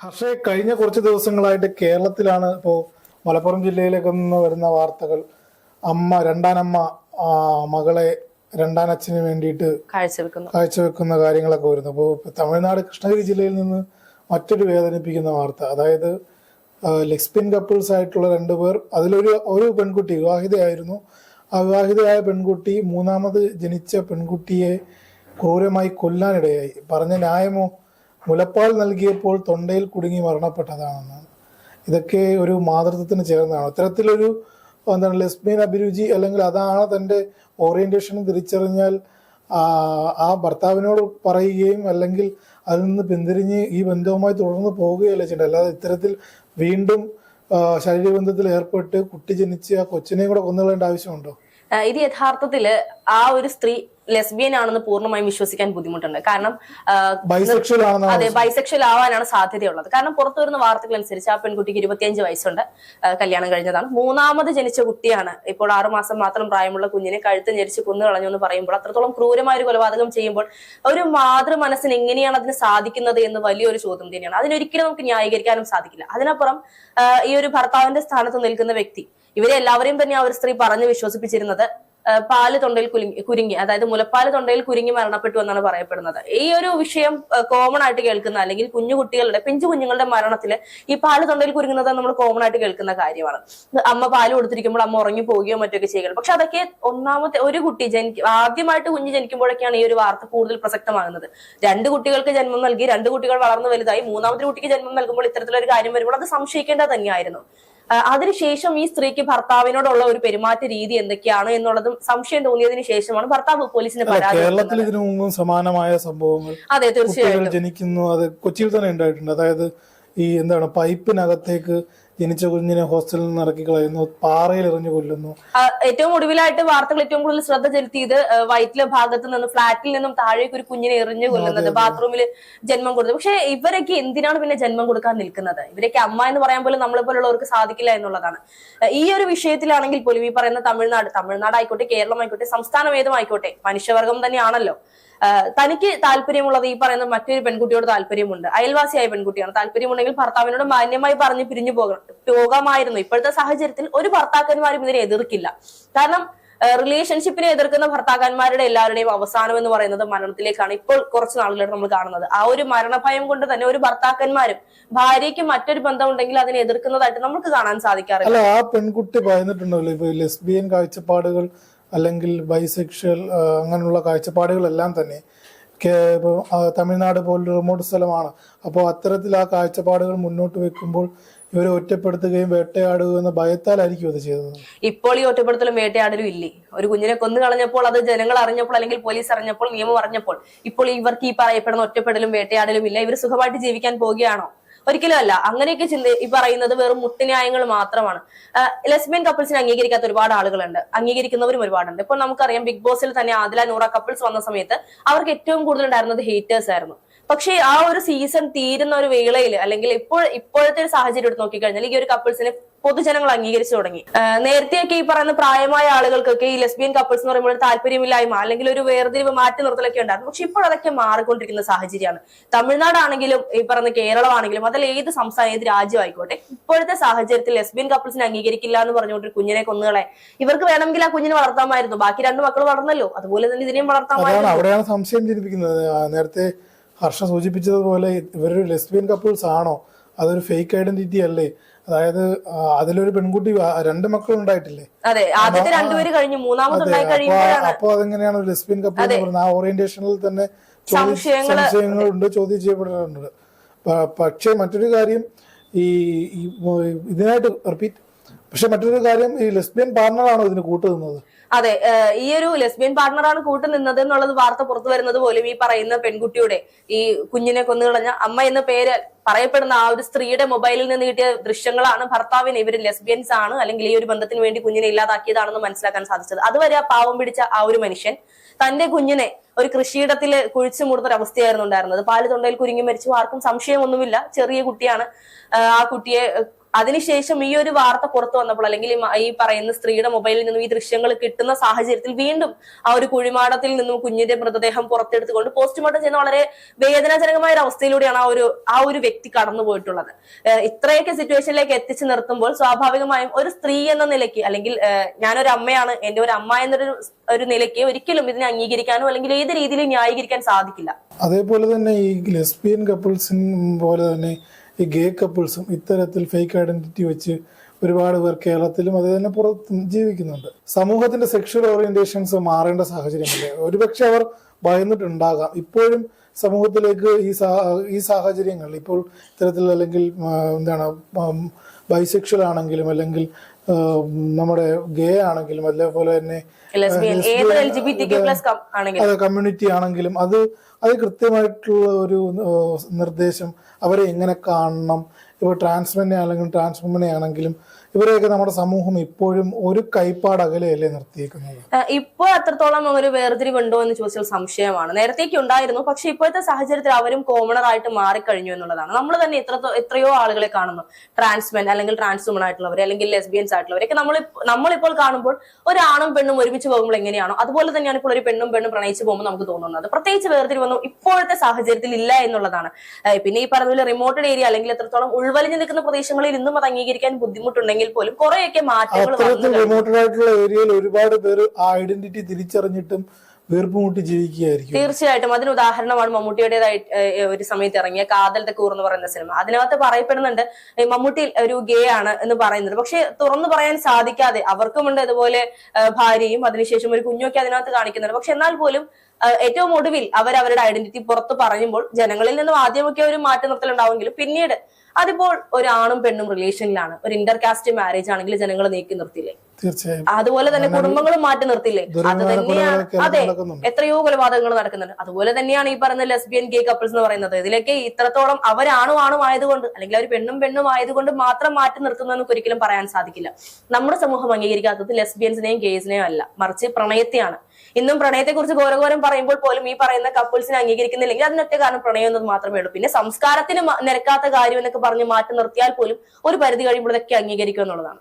ഹർഷേ കഴിഞ്ഞ കുറച്ച് ദിവസങ്ങളായിട്ട് കേരളത്തിലാണ് ഇപ്പോ മലപ്പുറം ജില്ലയിലേക്ക് നിന്ന് വരുന്ന വാർത്തകൾ. അമ്മ രണ്ടാനമ്മ മകളെ രണ്ടാനച്ഛന് വേണ്ടിയിട്ട് കാഴ്ചവെക്കുന്നു. കാഴ്ചവെക്കുന്ന കാര്യങ്ങളൊക്കെ വരുന്നു. അപ്പോൾ തമിഴ്നാട് കൃഷ്ണഗിരി ജില്ലയിൽ നിന്ന് മറ്റൊരു വേദനിപ്പിക്കുന്ന വാർത്ത. അതായത് ലെക്സ്പിൻ കപ്പിൾസ് ആയിട്ടുള്ള രണ്ടുപേർ അതിലൊരു ഒരു പെൺകുട്ടി വിവാഹിതയായിരുന്നു. ആ വിവാഹിതയായ പെൺകുട്ടി മൂന്നാമത് ജനിച്ച പെൺകുട്ടിയെ ക്രൂരമായി കൊല്ലാനിടയായി. പറഞ്ഞ ന്യായമോ? മുലപ്പാൽ നൽകിയപ്പോൾ തൊണ്ടയിൽ കുടുങ്ങി മരണപ്പെട്ടതാണെന്നാണ് ഇതൊക്കെ ഒരു മാതൃത്വത്തിന് ചേർന്നതാണ്. ഇത്തരത്തിലൊരു എന്താണ് ലെസ്ബിയൻ അഭിരുചി അല്ലെങ്കിൽ അതാണ് തന്റെ ഓറിയന്റേഷൻ തിരിച്ചറിഞ്ഞാൽ ആ, ഭർത്താവിനോട് പറയുകയും അല്ലെങ്കിൽ അതിൽ നിന്ന് പിന്തിരിഞ്ഞ് ഈ ബന്ധവുമായി തുടർന്ന് പോവുകയല്ല ചെയ്യേണ്ടത്. അല്ലാതെ ഇത്തരത്തിൽ വീണ്ടും ശരീരബന്ധത്തിൽ ഏർപ്പെട്ട് കുട്ടി ജനിച്ച് ആ കൊച്ചിനെയും കൂടെ കൊന്നുകളേണ്ട ആവശ്യമുണ്ടോ? ഇത് യഥാർത്ഥത്തിൽ ആ ഒരു സ്ത്രീ ലെസ്ബിയൻ ആണെന്ന് പൂർണമായും വിശ്വസിക്കാൻ ബുദ്ധിമുട്ടുണ്ട്. കാരണം അതെ ബൈസെക്ഷൽ ആവാനാണ് സാധ്യതയുള്ളത്. കാരണം പുറത്തു വരുന്ന വാർത്തകൾ അനുസരിച്ച് ആ പെൺകുട്ടിക്ക് ഇരുപത്തിയഞ്ച് വയസ്സുണ്ട്. കല്യാണം കഴിഞ്ഞതാണ്. മൂന്നാമത് ജനിച്ച കുട്ടിയാണ്. ഇപ്പോൾ ആറുമാസം മാത്രം പ്രായമുള്ള കുഞ്ഞിനെ കഴുത്ത് ഞെരിച്ച് കൊന്നു കളഞ്ഞു എന്ന് പറയുമ്പോൾ അത്രത്തോളം ക്രൂരമായ ഒരു കൊലപാതകം ചെയ്യുമ്പോൾ ഒരു മാതൃ മനസ്സിന് എങ്ങനെയാണ് അതിന് സാധിക്കുന്നത് എന്ന് വലിയൊരു ചോദ്യം തന്നെയാണ്. അതിനൊരിക്കലും നമുക്ക് ന്യായീകരിക്കാനും സാധിക്കില്ല. അതിനപ്പുറം ഈ ഒരു ഭർത്താവിന്റെ സ്ഥാനത്ത് നിൽക്കുന്ന വ്യക്തി ഇവരെ എല്ലാവരെയും തന്നെ ആ ഒരു സ്ത്രീ പറഞ്ഞ് വിശ്വസിപ്പിച്ചിരുന്നത് പാൽ തൊണ്ടയിൽ കുലുങ്ങി കുരുങ്ങി അതായത് മുലപ്പാൽ തൊണ്ടയിൽ കുരുങ്ങി മരണപ്പെട്ടു എന്നാണ് പറയപ്പെടുന്നത്. ഈ ഒരു വിഷയം കോമൺ ആയിട്ട് കേൾക്കുന്ന അല്ലെങ്കിൽ കുഞ്ഞു കുട്ടികളുടെ പിഞ്ചു കുഞ്ഞുങ്ങളുടെ മരണത്തിൽ ഈ പാൽ തൊണ്ടയിൽ കുരുങ്ങുന്നത് നമ്മൾ കോമൺ ആയിട്ട് കേൾക്കുന്ന കാര്യമാണ്. അമ്മ പാൽ കൊടുത്തിരിക്കുമ്പോൾ അമ്മ ഉറങ്ങി പോവുകയോ മറ്റൊക്കെ ചെയ്യുക പക്ഷെ അതൊക്കെ ഒന്നാമത്തെ ഒരു കുട്ടി ജനിക്കും ആദ്യമായിട്ട് കുഞ്ഞ് ജനിക്കുമ്പോഴൊക്കെയാണ് ഈ ഒരു വാർത്ത കൂടുതൽ പ്രസക്തമാകുന്നത്. രണ്ട് കുട്ടികൾക്ക് ജന്മം നൽകി രണ്ട് കുട്ടികൾ വളർന്നു വലുതായി മൂന്നാമത്തെ കുട്ടിക്ക് ജന്മം നൽകുമ്പോൾ ഇത്തരത്തിലൊരു കാര്യം വരുമ്പോൾ അത് സംശയിക്കേണ്ടത് തന്നെയായിരുന്നു. അതിനുശേഷം ഈ സ്ത്രീക്ക് ഭർത്താവിനോടുള്ള ഒരു പെരുമാറ്റ രീതി എന്തൊക്കെയാണ് എന്നുള്ളതും സംശയം തോന്നിയതിനു ശേഷമാണ് ഭർത്താവ് പോലീസിന് പരാതി കേരളത്തിൽ. ഇതിനു മുമ്പും സമാനമായ സംഭവങ്ങൾ അതെ തീർച്ചയായും ജനിക്കുന്നു. അത് കൊച്ചിയിൽ തന്നെ ഉണ്ടായിട്ടുണ്ട്. അതായത് ഈ എന്താണ് പൈപ്പിനകത്തേക്ക് ജനിച്ച കുഞ്ഞിനെ ഹോസ്റ്റലിൽ നിന്ന് ഇറക്കി കളയുന്നു പാറയിൽ എറിഞ്ഞു കൊല്ലുന്നു. ഏറ്റവും ഒടുവിലായിട്ട് വാർത്തകൾ ഏറ്റവും കൂടുതൽ ശ്രദ്ധ ചെലുത്തിയത് വയറ്റിലെ ഭാഗത്ത് നിന്ന് ഫ്ളാറ്റിൽ നിന്നും താഴേക്ക് ഒരു കുഞ്ഞിനെ എറിഞ്ഞു കൊല്ലുന്നത് ബാത്റൂമിൽ ജന്മം കൊടുത്തു. പക്ഷെ ഇവരൊക്കെ എന്തിനാണ് പിന്നെ ജന്മം കൊടുക്കാൻ നിൽക്കുന്നത്? ഇവരൊക്കെ അമ്മ എന്ന് പറയാൻ പോലും നമ്മളെ പോലുള്ളവർക്ക് സാധിക്കില്ല എന്നുള്ളതാണ്. ഈ ഒരു വിഷയത്തിലാണെങ്കിൽ പോലും ഈ പറയുന്ന തമിഴ്നാട് തമിഴ്നാട് ആയിക്കോട്ടെ കേരളം ആയിക്കോട്ടെ സംസ്ഥാനം ഏതും ആയിക്കോട്ടെ മനുഷ്യവർഗം തന്നെയാണല്ലോ. തനിക്ക് താല്പര്യമുള്ളത് ഈ പറയുന്ന മറ്റൊരു പെൺകുട്ടിയോട് താല്പര്യമുണ്ട്. അയൽവാസിയായ പെൺകുട്ടിയാണ്. താല്പര്യമുണ്ടെങ്കിൽ ഭർത്താവിനോട് മാന്യമായി പറഞ്ഞ് പിരിഞ്ഞു പോകണം പോകാമായിരുന്നു. ഇപ്പോഴത്തെ സാഹചര്യത്തിൽ ഒരു ഭർത്താക്കന്മാരും ഇതിനെ എതിർക്കില്ല. കാരണം റിലേഷൻഷിപ്പിനെ എതിർക്കുന്ന ഭർത്താക്കന്മാരുടെ എല്ലാവരുടെയും അവസാനം എന്ന് പറയുന്നത് മരണത്തിലേക്കാണ് ഇപ്പോൾ കുറച്ച് നാളുകളായിട്ട് നമ്മൾ കാണുന്നത്. ആ ഒരു മരണഭയം കൊണ്ട് തന്നെ ഒരു ഭർത്താക്കന്മാരും ഭാര്യയ്ക്ക് മറ്റൊരു ബന്ധം ഉണ്ടെങ്കിൽ അതിനെ എതിർക്കുന്നതായിട്ട് നമുക്ക് കാണാൻ സാധിക്കാറില്ല. ആ പെൺകുട്ടി പറഞ്ഞിട്ടുണ്ടല്ലോ ഇപ്പൊ ലെസ്ബിയൻ കാഴ്ചപ്പാടുകൾ അല്ലെങ്കിൽ ബൈസെക്ഷൽ അങ്ങനെയുള്ള കാഴ്ചപ്പാടുകളെല്ലാം തന്നെ. ഇപ്പോൾ തമിഴ്നാട് പോലൊരു റിമോട്ട് സ്ഥലമാണ്. അപ്പോൾ അത്തരത്തിൽ ആ കാഴ്ചപ്പാടുകൾ മുന്നോട്ട് വെക്കുമ്പോൾ ഇവരെ ഒറ്റപ്പെടുത്തുകയും വേട്ടയാടുക എന്ന ഭയത്താലായിരിക്കും അത് ചെയ്തത്. ഇപ്പോൾ ഈ ഒറ്റപ്പെടുത്തലും വേട്ടയാടലും ഇല്ലേ? ഒരു കുഞ്ഞിനെ കൊന്നു കളഞ്ഞപ്പോൾ അത് ജനങ്ങൾ അറിഞ്ഞപ്പോൾ അല്ലെങ്കിൽ പോലീസ് അറിഞ്ഞപ്പോൾ നിയമം അറിഞ്ഞപ്പോൾ ഇപ്പോൾ ഇവർക്ക് ഈ പറയപ്പെടുന്ന ഒറ്റപ്പെടലും വേട്ടയാടലും ഇല്ല. ഇവർ സുഖമായിട്ട് ജീവിക്കാൻ പോവുകയാണോ? ഒരിക്കലും അല്ല. അങ്ങനെയൊക്കെ ചിന്ത ഈ പറയുന്നത് വെറും മുട്ടുന്യായങ്ങൾ മാത്രമാണ്. ലെസ്ബിയൻ കപ്പിൾസിനെ അംഗീകരിക്കാത്ത ഒരുപാട് ആളുകളുണ്ട്. അംഗീകരിക്കുന്നവരും ഒരുപാടുണ്ട്. ഇപ്പോൾ നമുക്കറിയാം ബിഗ് ബോസിൽ തന്നെ ആദില നൂറ കപ്പിൾസ് വന്ന സമയത്ത് അവർക്ക് ഏറ്റവും കൂടുതൽ ഉണ്ടായിരുന്നത് ഹേറ്റേഴ്സ് ആയിരുന്നു. പക്ഷേ ആ ഒരു സീസൺ തീരുന്ന ഒരു വേളയിൽ അല്ലെങ്കിൽ ഇപ്പോൾ ഇപ്പോഴത്തെ ഒരു സാഹചര്യം എടുത്ത് നോക്കിക്കഴിഞ്ഞാൽ ഈ ഒരു കപ്പിൾസിനെ പൊതുജനങ്ങൾ അംഗീകരിച്ചു തുടങ്ങി. നേരത്തെയൊക്കെ ഈ പറയുന്ന പ്രായമായ ആളുകൾക്കൊക്കെ ഈ ലെസ്ബിയൻ കപ്പിൾസ് എന്ന് പറയുമ്പോൾ താല്പര്യമില്ലായ്മ അല്ലെങ്കിൽ ഒരു വേർതിരിവ് മാറ്റി നിർത്തലൊക്കെ ഉണ്ടായിരുന്നു. പക്ഷെ ഇപ്പോൾ അതൊക്കെ മാറിക്കൊണ്ടിരിക്കുന്ന സാഹചര്യമാണ്. തമിഴ്നാടാണെങ്കിലും ഈ പറയുന്ന കേരളമാണെങ്കിലും അതിൽ ഏത് സംസ്ഥാനം ഏത് രാജ്യമായിക്കോട്ടെ ഇപ്പോഴത്തെ സാഹചര്യത്തിൽ ലെസ്ബിയൻ കപ്പിൾസിനെ അംഗീകരിക്കില്ല എന്ന് പറഞ്ഞുകൊണ്ട് കുഞ്ഞിനെ കൊന്നുകളെ. ഇവർക്ക് വേണമെങ്കിൽ ആ കുഞ്ഞിനെ വളർത്താമായിരുന്നു. ബാക്കി രണ്ട് മക്കൾ വളർന്നല്ലോ. അതുപോലെ തന്നെ ഇതിനെയും വളർത്താമായിരുന്നു. അവിടെയാണ് സംശയം ജനിപ്പിക്കുന്നത്. നേരത്തെ ഹർഷ സൂചിപ്പിച്ചതുപോലെ ഇവരൊരു ലെസ്ബിയൻ കപ്പിൾസ് ആണോ? അതൊരു ഫേക്ക് ഐഡന്റിറ്റി അല്ലേ? അതായത് അതിലൊരു പെൺകുട്ടി രണ്ട് മക്കൾ ഉണ്ടായിട്ടില്ലേ? അതെ ആദ്യത്തെ രണ്ടുപേര് കഴിഞ്ഞു അപ്പൊ അതെങ്ങനെയാണ് ഒരു ലെസ്ബിയൻ കപ്പിൾ എന്ന് പറയുന്നത്? ആ ഓറിയന്റേഷനിൽ തന്നെ സംശയങ്ങളുണ്ട് ചോദ്യം ചെയ്യപ്പെടാറുണ്ട് പക്ഷെ മറ്റൊരു കാര്യം ഈ ഈ ഇതിനായിട്ട് റിപ്പീറ്റ് പക്ഷെ മറ്റൊരു കാര്യം ഈ ലെസ്ബിയൻ പാർട്ണറാണോ ഇതിന് കൂട്ടുനിന്നത്? അതെ ഈ ഒരു ലെസ്ബിയൻ പാർട്ണറാണ് കൂട്ടു നിന്നത് എന്നുള്ളത് വാർത്ത പുറത്തു വരുന്നത് പോലും ഈ പറയുന്ന പെൺകുട്ടിയുടെ ഈ കുഞ്ഞിനെ കൊന്നുകളഞ്ഞ അമ്മ എന്ന പേര് പറയപ്പെടുന്ന ആ ഒരു സ്ത്രീയുടെ മൊബൈലിൽ നിന്ന് കിട്ടിയ ദൃശ്യങ്ങളാണ് ഭർത്താവിന് ഇവർ ലെസ്ബിയൻസ് ആണ് അല്ലെങ്കിൽ ഈ ഒരു ബന്ധത്തിന് വേണ്ടി കുഞ്ഞിനെ ഇല്ലാതാക്കിയതാണെന്ന് മനസ്സിലാക്കാൻ സാധിച്ചത്. അതുവരെ ആ പാവം പിടിച്ച ആ ഒരു മനുഷ്യൻ തന്റെ കുഞ്ഞിനെ ഒരു കൃഷിയിടത്തിൽ കുഴിച്ചു മൂടുന്ന ഒരു അവസ്ഥയായിരുന്നു ഉണ്ടായിരുന്നത്. പാൽ തൊണ്ടയിൽ കുരുങ്ങി മരിച്ചു. ആർക്കും സംശയമൊന്നുമില്ല. ചെറിയ കുട്ടിയാണ് ആ കുട്ടിയെ അതിനുശേഷം ഈ ഒരു വാർത്ത പുറത്തു വന്നപ്പോൾ അല്ലെങ്കിൽ ഈ പറയുന്ന സ്ത്രീയുടെ മൊബൈലിൽ നിന്നും ഈ ദൃശ്യങ്ങൾ കിട്ടുന്ന സാഹചര്യത്തിൽ വീണ്ടും ആ ഒരു കുഴിമാടത്തിൽ നിന്നും കുഞ്ഞിന്റെ മൃതദേഹം പുറത്തെടുത്തുകൊണ്ട് പോസ്റ്റ്മോർട്ടം ചെയ്യുന്ന വളരെ വേദനാജനകമായ ഒരു അവസ്ഥയിലൂടെയാണ് ആ ഒരു ആ ഒരു വ്യക്തി കടന്നു പോയിട്ടുള്ളത്. ഇത്രയൊക്കെ സിറ്റുവേഷനിലേക്ക് എത്തിച്ചു നിർത്തുമ്പോൾ സ്വാഭാവികമായും ഒരു സ്ത്രീ എന്ന നിലയ്ക്ക് അല്ലെങ്കിൽ ഞാനൊരു അമ്മയാണ് എന്റെ ഒരു അമ്മ എന്നൊരു ഒരു നിലയ്ക്ക് ഒരിക്കലും ഇതിനെ അംഗീകരിക്കാനോ അല്ലെങ്കിൽ ഏത് രീതിയിലും ന്യായീകരിക്കാൻ സാധിക്കില്ല. അതേപോലെ തന്നെ ഈ ലെസ്ബിയൻ കപ്പിൾസിൻ പോലെ തന്നെ ഈ ഗേ കപ്പിൾസും ഇത്തരത്തിൽ ഫേക്ക് ഐഡന്റിറ്റി വെച്ച് ഒരുപാട് പേർ കേരളത്തിലും അത് തന്നെ പുറത്തും ജീവിക്കുന്നുണ്ട്. സമൂഹത്തിന്റെ സെക്ഷൽ ഓറിയന്റേഷൻസ് മാറേണ്ട സാഹചര്യമില്ലേ. ഒരുപക്ഷെ അവർ ഭയന്നിട്ടുണ്ടാകാം. ഇപ്പോഴും സമൂഹത്തിലേക്ക് ഈ ഈ സാഹചര്യങ്ങൾ ഇപ്പോൾ ഇത്തരത്തിൽ അല്ലെങ്കിൽ എന്താണ് ബൈസെക്ഷൽ ആണെങ്കിലും അല്ലെങ്കിൽ നമ്മുടെ ഗേ ആണെങ്കിലും അതേപോലെ തന്നെ അതെ കമ്മ്യൂണിറ്റി ആണെങ്കിലും അത് അത് കൃത്യമായിട്ടുള്ള ഒരു നിർദ്ദേശം അവരെ എങ്ങനെ കാണണം. ഇപ്പോൾ ട്രാൻസ്മെന്റ് ആണെങ്കിലും ട്രാൻസ്വുമനെ ആണെങ്കിലും ഇവരെയൊക്കെ നമ്മുടെ സമൂഹം ഇപ്പോഴും ഒരു കൈപ്പാട് അകലെയല്ലേ നിർത്തിയേക്കുന്നത്? ഇപ്പോൾ അത്രത്തോളം അത്രത്തോളം ഒരു വേർതിരിവുണ്ടോ എന്ന് ചോദിച്ചാൽ സംശയമാണ്. നേരത്തേക്ക് ഉണ്ടായിരുന്നു പക്ഷെ ഇപ്പോഴത്തെ സാഹചര്യത്തിൽ അവരും കോമണർ ആയിട്ട് മാറിക്കഴിഞ്ഞു എന്നുള്ളതാണ്. നമ്മൾ തന്നെ എത്രയോ ആളുകളെ കാണുന്നു. ട്രാൻസ്മെൻ അല്ലെങ്കിൽ ട്രാൻസ്വുമൺ ആയിട്ടുള്ളവർ അല്ലെങ്കിൽ ലെസ്ബിയൻസ് ആയിട്ടുള്ളവരൊക്കെ നമ്മൾ നമ്മളിപ്പോൾ കാണുമ്പോൾ ഒരാണും പെണ്ണും ഒരുമിച്ച് പോകുമ്പോൾ എങ്ങനെയാണോ അതുപോലെ തന്നെയാണ് ഇപ്പോൾ ഒരു പെണ്ണും പെണ്ണും പ്രണയിച്ച് പോകുമ്പോൾ നമുക്ക് തോന്നുന്നത്. പ്രത്യേകിച്ച് വേർതിരിവൊന്നും ഇപ്പോഴത്തെ സാഹചര്യത്തിൽ ഇല്ല എന്നുള്ളതാണ്. പിന്നെ ഈ പറഞ്ഞ റിമോട്ടഡ് ഏരിയ അല്ലെങ്കിൽ എത്രത്തോളം ഉൾവലിഞ്ഞു നിൽക്കുന്ന പ്രദേശങ്ങളിൽ ഇന്നും അത് അംഗീകരിക്കാൻ ബുദ്ധിമുട്ടുണ്ടെങ്കിൽ പോലും കുറെയൊക്കെ മാറ്റങ്ങൾ റിമോട്ടഡ് ആയിട്ടുള്ള ഏരിയയിൽ ഒരുപാട് പേര് ആ ഐഡന്റിറ്റി തിരിച്ചറിഞ്ഞിട്ടും വീർപ്പുമുട്ടി ജീവിക്കുകയായിരിക്കും. തീർച്ചയായിട്ടും. അതിന് ഉദാഹരണമാണ് മമ്മൂട്ടിയുടേതായി ഒരു സമയത്ത് ഇറങ്ങിയ കാതൽ തെക്കൂർ എന്ന് പറയുന്ന സിനിമ. അതിനകത്ത് പറയപ്പെടുന്നുണ്ട് മമ്മൂട്ടി ഒരു ഗേ ആണ് എന്ന് പറയുന്നത്. പക്ഷെ തുറന്നു പറയാൻ സാധിക്കാതെ അവർക്കുമുണ്ട് ഇതുപോലെ ഭാര്യയും അതിനുശേഷം ഒരു കുഞ്ഞൊക്കെ അതിനകത്ത് കാണിക്കുന്നുണ്ട്. പക്ഷെ എന്നാൽ പോലും ഏറ്റവും ഒടുവിൽ അവർ അവരുടെ ഐഡന്റിറ്റി പുറത്ത് പറയുമ്പോൾ ജനങ്ങളിൽ നിന്നും ആദ്യമൊക്കെ ഒരു മാറ്റി നിർത്തലുണ്ടാവുമെങ്കിലും പിന്നീട് അതിപ്പോൾ ഒരു ആണും പെണ്ണും റിലേഷനിലാണ്. ഒരു ഇന്റർകാസ്റ്റ് മാരേജ് ആണെങ്കിൽ ജനങ്ങൾ നീക്കി നിർത്തില്ലേ? തീർച്ചയായും. അതുപോലെ തന്നെ കുടുംബങ്ങളും മാറ്റി നിർത്തില്ലേ അത് തന്നെയാണ് അതെ. എത്രയോ കൊലപാതകങ്ങൾ നടക്കുന്നുണ്ട്. അതുപോലെ തന്നെയാണ് ഈ പറയുന്ന ലെസ്ബിയൻ ഗേ കപ്പിൾസ് എന്ന് പറയുന്നത്. ഇതിലേക്ക് ഇത്രത്തോളം അവരാണും ആണും ആയതുകൊണ്ട് അല്ലെങ്കിൽ അവർ പെണ്ണും പെണ്ണും ആയതുകൊണ്ട് മാത്രം മാറ്റി നിർത്തുന്നു എന്ന് ഒരിക്കലും പറയാൻ സാധിക്കില്ല. നമ്മുടെ സമൂഹം അംഗീകരിക്കാത്തത് ലെസ്ബിയൻസിനെയും ഗേസിനെയും അല്ല. മറിച്ച് പ്രണയത്തെയാണ്. ഇന്നും പ്രണയത്തെ കുറിച്ച് ഘോരഘോരം പറയുമ്പോൾ പോലും ഈ പറയുന്ന കപ്പിൾസിനെ അംഗീകരിക്കുന്നില്ലെങ്കിൽ അതിനൊറ്റ കാരണം പ്രണയം എന്നത് മാത്രമേ ഉള്ളൂ. പിന്നെ സംസ്കാരത്തിന് നിരക്കാത്ത കാര്യം എന്നൊക്കെ പറഞ്ഞ് മാറ്റി നിർത്തിയാൽ പോലും ഒരു പരിധി കഴിയുമ്പോൾ ഇതൊക്കെ അംഗീകരിക്കുക എന്നുള്ളതാണ്